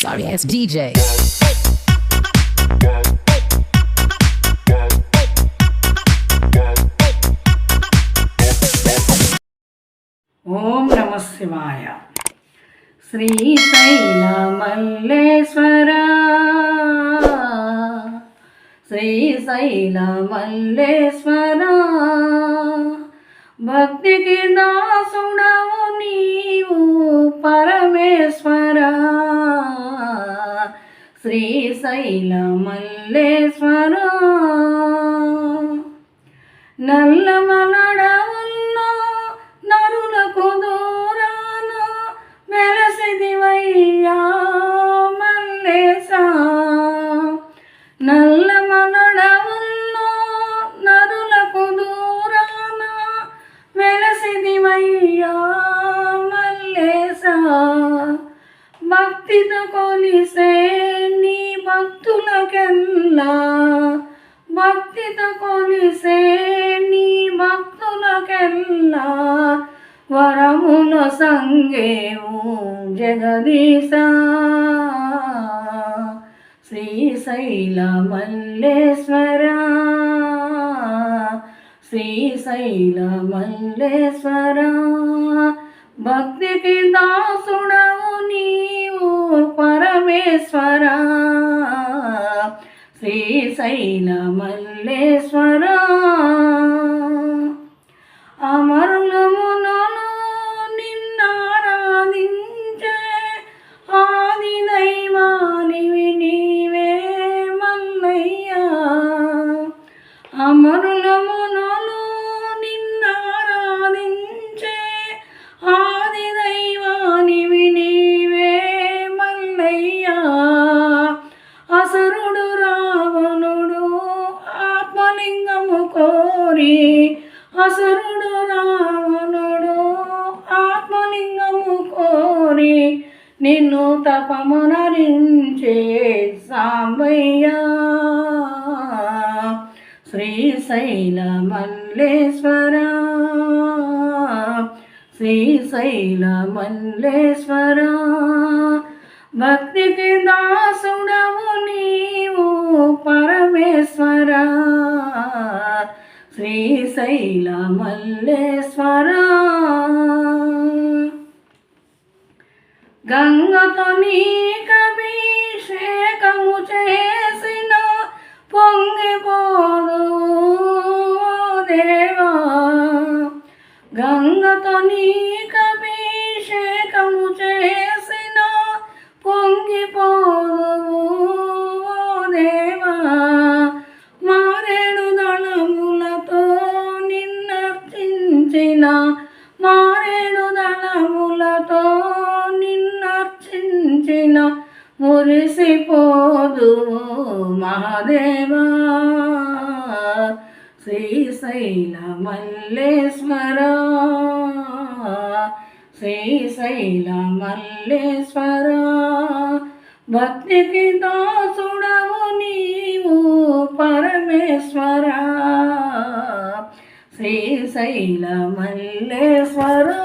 Sorry ass DJ. ఓం నమ శివాయ. శ్రీశైల మల్లేశ్వర శ్రీశైల మల్లేశ్వర భక్తికి దాసుడవు నీవు పరమేశ్వర. శ్రీశైల మల్లేశ్వర నల్లమలడ నల్లమలడవుల్లో నరులకు దూరాన వెలసిదివయ్యా నల్లమలడ నల్లమలడవుల్లో నరులకు దూరాన వెలసిదివయ్యా మల్లేశ. భక్తితో కొలిసే నీ భక్తులకెల్లా? భక్తితో కొలిసే నీ భక్తులకెల్లా? వరముల సంగేవు జగదీశ. శ్రీశైల మల్లేశ్వర శ్రీశైల మల్లేశ్వర భక్తికి దాసుడవు నీవు పరమేశ్వర. శ్రీశైల మల్లేశ్వర కోరి అసరుడు రావణుడు ఆత్మలింగము కోరి నిన్ను తపమునరించే సాంబయ్యా. శ్రీశైల మల్లేశ్వర శ్రీశైల మల్లేశ్వర భక్తికి దాసుడవు నీవు పరమేశ్వరా. శ్రీశైల మల్లేశ్వర గంగతో నీకభిషేకము చేసిన పొంగిపోదు దేవా. గంగతో నీకభిషేకము నిన్నర్చించిన మారేడు దళములతో నిన్నర్చించిన మురిసిపోదు మహాదేవా. శ్రీశైల మల్లేశ్వర శ్రీశైల మల్లేశ్వర భక్తికి దాసుడవు నీవు పరమేశ్వరా. శ్రీశైలమల్లేశ్వరా